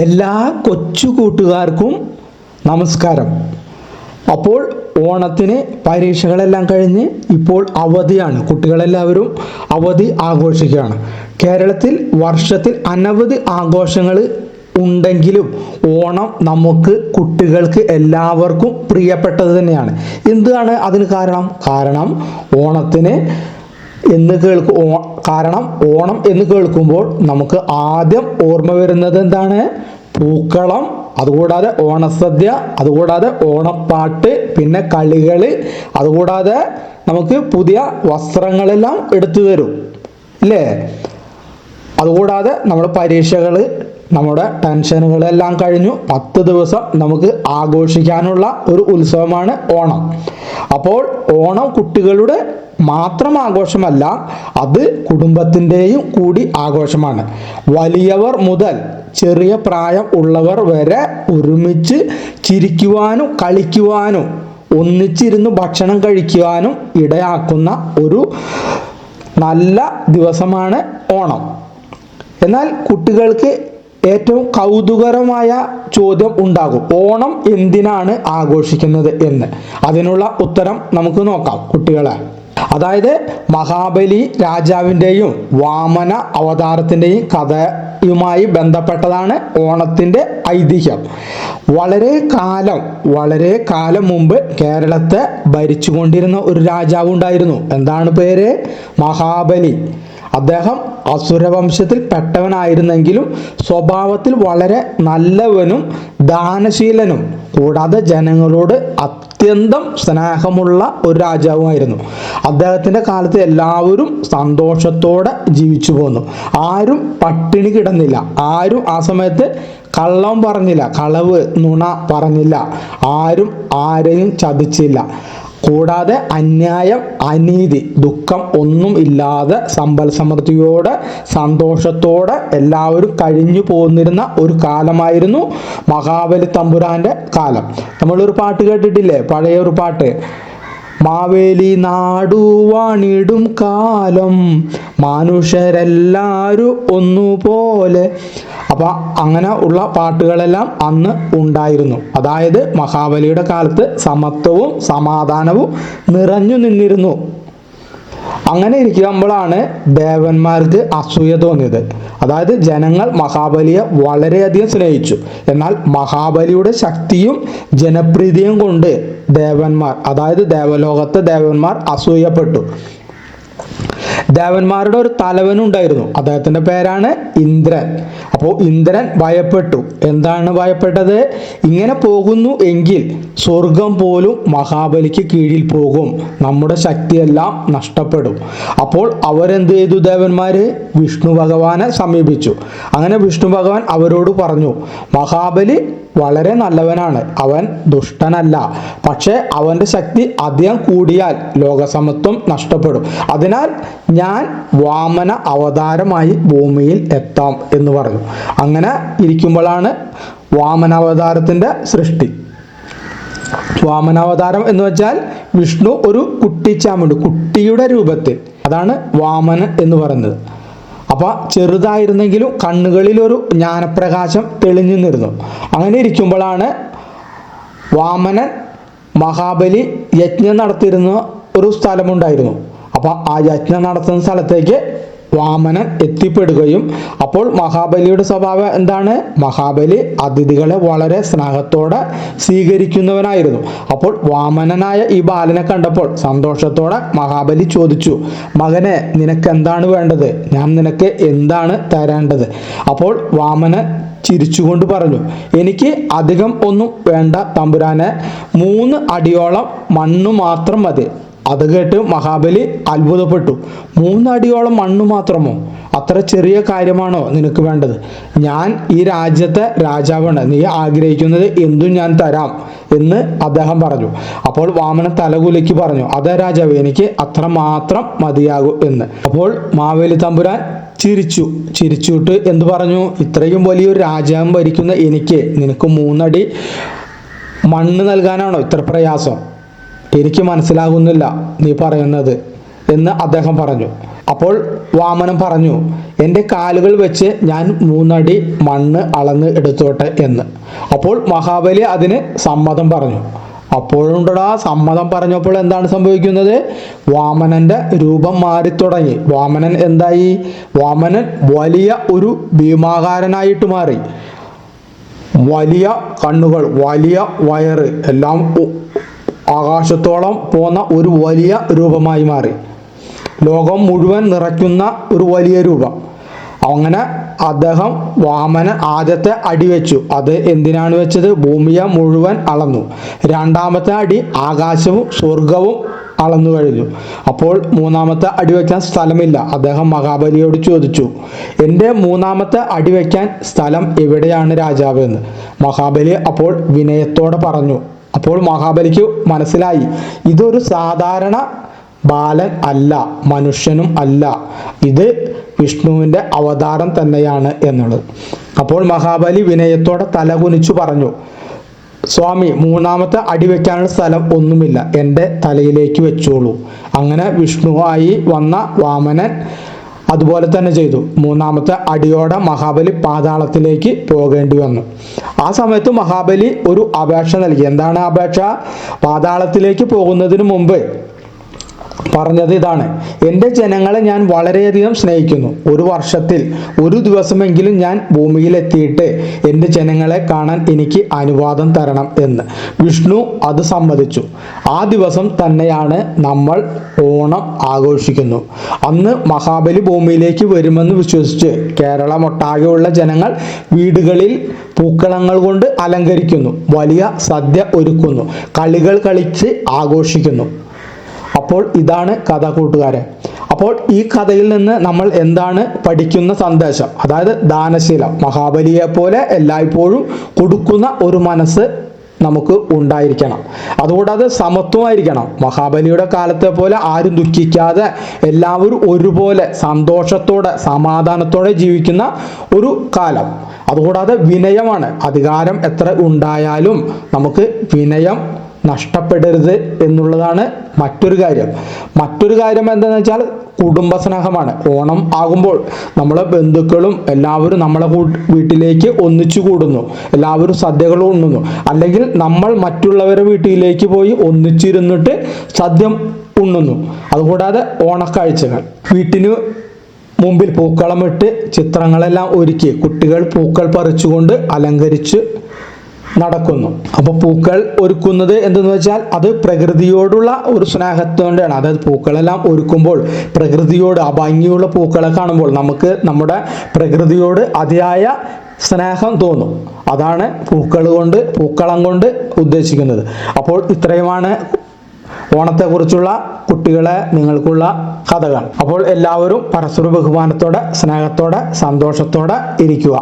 എല്ലാ കൊച്ചു കൂട്ടുകാർക്കും നമസ്കാരം. അപ്പോൾ ഓണത്തിന് പരീക്ഷകളെല്ലാം കഴിഞ്ഞ് ഇപ്പോൾ അവധിയാണ്. കുട്ടികളെല്ലാവരും അവധി ആഘോഷിക്കുകയാണ്. കേരളത്തിൽ വർഷത്തിൽ അനവധി ആഘോഷങ്ങൾ ഉണ്ടെങ്കിലും ഓണം നമുക്ക് കുട്ടികൾക്ക് എല്ലാവർക്കും പ്രിയപ്പെട്ടത് തന്നെയാണ്. എന്താണ് അതിന് കാരണം? കാരണം ഓണത്തിന് എന്ന് കേൾക്കു കാരണം ഓണം എന്ന് കേൾക്കുമ്പോൾ നമുക്ക് ആദ്യം ഓർമ്മ വരുന്നത് എന്താണ്? പൂക്കളം അതുകൂടാതെ ഓണസദ്യ അതുകൂടാതെ ഓണപ്പാട്ട് പിന്നെ കളികൾ അതുകൂടാതെ നമുക്ക് പുതിയ വസ്ത്രങ്ങളെല്ലാം എടുത്തു തരും. ഇല്ലേ? അതുകൂടാതെ നമ്മുടെ പരീക്ഷകൾ നമ്മുടെ ടെൻഷനുകളെല്ലാം കഴിഞ്ഞു. പത്ത് ദിവസം നമുക്ക് ആഘോഷിക്കാനുള്ള ഒരു ഉത്സവമാണ് ഓണം. അപ്പോൾ ഓണം കുട്ടികളുടെ മാത്രം ആഘോഷമല്ല അത് കുടുംബത്തിന്റെയും കൂടി ആഘോഷമാണ്. വലിയവർ മുതൽ ചെറിയ പ്രായം ഉള്ളവർ വരെ ഒരുമിച്ച് ചിരിക്കുവാനും കളിക്കുവാനും ഒന്നിച്ചിരുന്ന് ഭക്ഷണം കഴിക്കുവാനും ഇടയാക്കുന്ന ഒരു നല്ല ദിവസമാണ് ഓണം. എന്നാൽ കുട്ടികൾക്ക് ഏറ്റവും കൗതുകരമായ ചോദ്യം ഉണ്ടാകും. ഓണം എന്തിനാണ് ആഘോഷിക്കുന്നത് എന്ന്. അതിനുള്ള ഉത്തരം നമുക്ക് നോക്കാം കുട്ടികളെ. അതായത് മഹാബലി രാജാവിന്റെയും വാമന അവതാരത്തിന്റെയും കഥയുമായി ബന്ധപ്പെട്ടതാണ് ഓണത്തിന്റെ ഐതിഹ്യം. വളരെ കാലം വളരെ കാലം മുമ്പ് കേരളത്തെ ഭരിച്ചുകൊണ്ടിരുന്ന ഒരു രാജാവ് ഉണ്ടായിരുന്നു എന്താണ് പേര്? മഹാബലി. അദ്ദേഹം അസുരവംശത്തിൽ പെട്ടവനായിരുന്നെങ്കിലും സ്വഭാവത്തിൽ വളരെ നല്ലവനും ദാനശീലനും. കൂടാതെ ജനങ്ങളോട് അത്യന്തം സ്നേഹമുള്ള ഒരു രാജാവുമായിരുന്നു. അദ്ദേഹത്തിന്റെ കാലത്ത് എല്ലാവരും സന്തോഷത്തോടെ ജീവിച്ചു പോന്നു. ആരും പട്ടിണി കിടന്നില്ല. ആരും ആ സമയത്ത് കള്ളം പറഞ്ഞില്ല. കളവ് നുണ പറഞ്ഞില്ല. ആരും ആരെയും ചതിച്ചില്ല. കൂടാതെ അന്യായം അനീതി ദുഃഖം ഒന്നും ഇല്ലാതെ സമ്പൽ സമൃദ്ധിയോടെ സന്തോഷത്തോടെ എല്ലാവരും കഴിഞ്ഞു പോന്നിരുന്ന ഒരു കാലമായിരുന്നു മഹാബലി തമ്പുരാന്റെ കാലം. നമ്മളൊരു പാട്ട് കേട്ടിട്ടില്ലേ? പഴയ ഒരു പാട്ട്. മാവേലി നാടു വാണിടും കാലം. മനുഷ്യരെല്ലാരും ഒന്നുപോലെ അപ്പൊ അങ്ങനെ ഉള്ള പാട്ടുകളെല്ലാം അന്ന് ഉണ്ടായിരുന്നു. അതായത് മഹാബലിയുടെ കാലത്ത് സമത്വവും സമാധാനവും നിറഞ്ഞു നിന്നിരുന്നു. അങ്ങനെ ഇരിക്കുമ്പോഴാണ് ദേവന്മാർക്ക് അസൂയ തോന്നിയത്. അതായത് ജനങ്ങൾ മഹാബലിയെ വളരെയധികം സ്നേഹിച്ചു. എന്നാൽ മഹാബലിയുടെ ശക്തിയും ജനപ്രീതിയും കൊണ്ട് ദേവന്മാർ അതായത് ദേവലോകത്തെ ദേവന്മാർ അസൂയപ്പെട്ടു. ദേവന്മാരുടെ ഒരു തലവനുണ്ടായിരുന്നു അദ്ദേഹത്തിന്റെ പേരാണ് ഇന്ദ്രൻ. അപ്പോൾ ഇന്ദ്രൻ ഭയപ്പെട്ടു. എന്താണ് ഭയപ്പെട്ടത്? ഇങ്ങനെ പോകുന്നു എങ്കിൽ സ്വർഗം പോലും മഹാബലിക്ക് കീഴിൽ പോകും. നമ്മുടെ ശക്തിയെല്ലാം നഷ്ടപ്പെടും. അപ്പോൾ അവരെന്ത് ചെയ്തു ദേവന്മാര്? വിഷ്ണു ഭഗവാനെ സമീപിച്ചു. അങ്ങനെ വിഷ്ണു ഭഗവാൻ അവരോട് പറഞ്ഞു മഹാബലി വളരെ നല്ലവനാണ്. അവൻ ദുഷ്ടനല്ല. പക്ഷേ അവന്റെ ശക്തി അധികം കൂടിയാൽ ലോകസമത്വം നഷ്ടപ്പെടും. അതിനാൽ ഞാൻ വാമന അവതാരമായി ഭൂമിയിൽ എത്താം എന്ന് പറഞ്ഞു. അങ്ങനെ ഇരിക്കുമ്പോഴാണ് വാമന അവതാരത്തിന്റെ സൃഷ്ടി. വാമനാവതാരം എന്ന് വെച്ചാൽ വിഷ്ണു ഒരു കുട്ടിച്ചാമുണ്ട് കുട്ടിയുടെ രൂപത്തിൽ. അതാണ് വാമനൻ എന്ന് പറയുന്നത്. അപ്പൊ ചെറുതായിരുന്നെങ്കിലും കണ്ണുകളിൽ ഒരു ജ്ഞാനപ്രകാശം തെളിഞ്ഞു നിന്നിരുന്നു. അങ്ങനെ ഇരിക്കുമ്പോഴാണ് വാമനൻ മഹാബലി യജ്ഞം നടത്തിയിരുന്ന ഒരു സ്ഥലമുണ്ടായിരുന്നു. അപ്പൊ ആ യജ്ഞം നടത്തുന്ന സ്ഥലത്തേക്ക് വാമനൻ എത്തിപ്പെടുകയും അപ്പോൾ മഹാബലിയുടെ സ്വഭാവം എന്താണ്? മഹാബലി അതിഥികളെ വളരെ സ്നേഹത്തോടെ സ്വീകരിക്കുന്നവനായിരുന്നു. അപ്പോൾ വാമനനായ ഈ ബാലനെ കണ്ടപ്പോൾ സന്തോഷത്തോടെ മഹാബലി ചോദിച്ചു മകനെ നിനക്ക് എന്താണ് വേണ്ടത്? ഞാൻ നിനക്ക് എന്താണ് തരേണ്ടത്? അപ്പോൾ വാമനൻ ചിരിച്ചുകൊണ്ട് പറഞ്ഞു എനിക്ക് അധികം ഒന്നും വേണ്ട തമ്പുരാനെ. മൂന്ന് അടിയോളം മണ്ണ് മാത്രം മതി. അത് കേട്ട് മഹാബലി അത്ഭുതപ്പെട്ടു. മൂന്നടിയോളം മണ്ണ് മാത്രമോ? അത്ര ചെറിയ കാര്യമാണോ നിനക്ക് വേണ്ടത്? ഞാൻ ഈ രാജ്യത്തെ രാജാവാണ്. നീ ആഗ്രഹിക്കുന്നത് എന്തും ഞാൻ തരാം എന്ന് അദ്ദേഹം പറഞ്ഞു. അപ്പോൾ വാമന തലകുലയ്ക്ക് പറഞ്ഞു അതെ രാജാവ് എനിക്ക് അത്ര മാത്രം മതിയാകും എന്ന്. അപ്പോൾ മാവേലി തമ്പുരാൻ ചിരിച്ചു. ചിരിച്ചുവിട്ട് എന്ത് പറഞ്ഞു? ഇത്രയും വലിയൊരു രാജാവും ഭരിക്കുന്ന എനിക്ക് നിനക്ക് മൂന്നടി മണ്ണ് നൽകാനാണോ ഇത്ര പ്രയാസം? എനിക്ക് മനസ്സിലാകുന്നില്ല നീ പറയുന്നത് എന്ന് അദ്ദേഹം പറഞ്ഞു. അപ്പോൾ വാമനം പറഞ്ഞു എന്റെ കാലുകൾ വെച്ച് ഞാൻ മൂന്നടി മണ്ണ് അളന്ന് എടുത്തോട്ടെ എന്ന്. അപ്പോൾ മഹാബലി അതിന് സമ്മതം പറഞ്ഞു. അപ്പോഴുണ്ടടാ സമ്മതം പറഞ്ഞപ്പോൾ എന്താണ് സംഭവിക്കുന്നത്? വാമനന്റെ രൂപം മാറി തുടങ്ങി വാമനൻ എന്തായി? വാമനൻ വലിയ ഒരു ഭീമാകാരനായിട്ട് മാറി. വലിയ കണ്ണുകൾ വലിയ വയറ് എല്ലാം ആകാശത്തോളം പോന്ന ഒരു വലിയ രൂപമായി മാറി. ലോകം മുഴുവൻ നിറയ്ക്കുന്ന ഒരു വലിയ രൂപം. അങ്ങനെ അദ്ദേഹം വാമന ആദ്യത്തെ അടി വെച്ചു. അത് എന്തിനാണ് വെച്ചത്? ഭൂമിയെ മുഴുവൻ അളന്നു. രണ്ടാമത്തെ അടി ആകാശവും സ്വർഗവും അളന്നു കഴിഞ്ഞു. അപ്പോൾ മൂന്നാമത്തെ അടി വയ്ക്കാൻ സ്ഥലമില്ല. അദ്ദേഹം മഹാബലിയോട് ചോദിച്ചു എന്റെ മൂന്നാമത്തെ അടി വയ്ക്കാൻ സ്ഥലം എവിടെയാണ് രാജാവ്? എന്ന്. മഹാബലി അപ്പോൾ വിനയത്തോടെ പറഞ്ഞു അപ്പോൾ മഹാബലിക്ക് മനസ്സിലായി ഇതൊരു സാധാരണ ബാലൻ അല്ല മനുഷ്യനും അല്ല. ഇത് വിഷ്ണുവിന്റെ അവതാരം തന്നെയാണ് എന്നുള്ളത്. അപ്പോൾ മഹാബലി വിനയത്തോടെ തലകുനിച്ചു പറഞ്ഞു സ്വാമി മൂന്നാമത്തെ അടി വെക്കാനുള്ള സ്ഥലം ഒന്നുമില്ല എന്റെ തലയിലേക്ക് വെച്ചോളൂ. അങ്ങനെ വിഷ്ണുവായി വന്ന വാമനൻ അതുപോലെ തന്നെ ചെയ്തു. മൂന്നാമത്തെ അടിയോടെ മഹാബലി പാതാളത്തിലേക്ക് പോകേണ്ടി വന്നു. ആ സമയത്ത് മഹാബലി ഒരു അപേക്ഷ നൽകി. എന്താണ് അപേക്ഷ? പാതാളത്തിലേക്ക് പോകുന്നതിന് മുമ്പ് പറഞ്ഞത് ഇതാണ്. എന്റെ ജനങ്ങളെ ഞാൻ വളരെയധികം സ്നേഹിക്കുന്നു. ഒരു വർഷത്തിൽ ഒരു ദിവസമെങ്കിലും ഞാൻ ഭൂമിയിലെത്തിയിട്ട് എന്റെ ജനങ്ങളെ കാണാൻ എനിക്ക് അനുവാദം തരണം എന്ന്. വിഷ്ണു അത് സമ്മതിച്ചു. ആ ദിവസം തന്നെയാണ് നമ്മൾ ഓണം ആഘോഷിക്കുന്നു. അന്ന് മഹാബലി ഭൂമിയിലേക്ക് വരുമെന്ന് വിശ്വസിച്ച് കേരളമൊട്ടാകെയുള്ള ജനങ്ങൾ വീടുകളിൽ പൂക്കളങ്ങൾ കൊണ്ട് അലങ്കരിക്കുന്നു. വലിയ സദ്യ ഒരുക്കുന്നു. കളികൾ കളിച്ച് ആഘോഷിക്കുന്നു. അപ്പോൾ ഇതാണ് കഥ കൂട്ടുകാരെ അപ്പോൾ ഈ കഥയിൽ നിന്ന് നമ്മൾ എന്താണ് പഠിക്കുന്ന സന്ദേശം? അതായത് ദാനശീലം. മഹാബലിയെ പോലെ എല്ലായ്പ്പോഴും കൊടുക്കുന്ന ഒരു മനസ്സ് നമുക്ക് ഉണ്ടായിരിക്കണം. അതുകൂടാതെ സമത്വമായിരിക്കണം മഹാബലിയുടെ കാലത്തെ പോലെ ആരും ദുഃഖിക്കാതെ എല്ലാവരും ഒരുപോലെ സന്തോഷത്തോടെ സമാധാനത്തോടെ ജീവിക്കുന്ന ഒരു കാലം. അതുകൂടാതെ വിനയമാണ്. അധികാരം എത്ര ഉണ്ടായാലും നമുക്ക് വിനയം നഷ്ടപ്പെടരുത് എന്നുള്ളതാണ് മറ്റൊരു കാര്യം. മറ്റൊരു കാര്യം എന്താണെന്ന് വെച്ചാൽ കുടുംബ സ്നേഹമാണ് ഓണം ആകുമ്പോൾ നമ്മളെ ബന്ധുക്കളും എല്ലാവരും നമ്മളെ വീട്ടിലേക്ക് ഒന്നിച്ചു കൂടുന്നു. എല്ലാവരും സദ്യകൾ ഉണ്ണുന്നു. അല്ലെങ്കിൽ നമ്മൾ മറ്റുള്ളവരെ വീട്ടിലേക്ക് പോയി ഒന്നിച്ചിരുന്നിട്ട് സദ്യ ഉണ്ണുന്നു. അതുകൂടാതെ ഓണക്കാഴ്ചകൾ. വീട്ടിന് മുമ്പിൽ പൂക്കളമിട്ട് ചിത്രങ്ങളെല്ലാം ഒരുക്കി. കുട്ടികൾ പൂക്കൾ പറിച്ചുകൊണ്ട് അലങ്കരിച്ച് നടക്കുന്നു. അപ്പൊ പൂക്കൾ ഒരുക്കുന്നത് എന്തെന്ന് വെച്ചാൽ അത് പ്രകൃതിയോടുള്ള ഒരു സ്നേഹത്തോടെയാണ് അതായത് പൂക്കളെല്ലാം ഒരുക്കുമ്പോൾ പ്രകൃതിയോട് ആ ഭംഗിയുള്ള പൂക്കളെ കാണുമ്പോൾ നമുക്ക് നമ്മുടെ പ്രകൃതിയോട് അതിയായ സ്നേഹം തോന്നും. അതാണ് പൂക്കൾ കൊണ്ട് പൂക്കളം കൊണ്ട് ഉദ്ദേശിക്കുന്നത്. അപ്പോൾ ഇത്രയുമാണ് ഓണത്തെക്കുറിച്ചുള്ള കുട്ടികളെ നിങ്ങൾക്കുള്ള കഥകൾ. അപ്പോൾ എല്ലാവരും പരസ്പര ബഹുമാനത്തോടെ സ്നേഹത്തോടെ സന്തോഷത്തോടെ ഇരിക്കുക.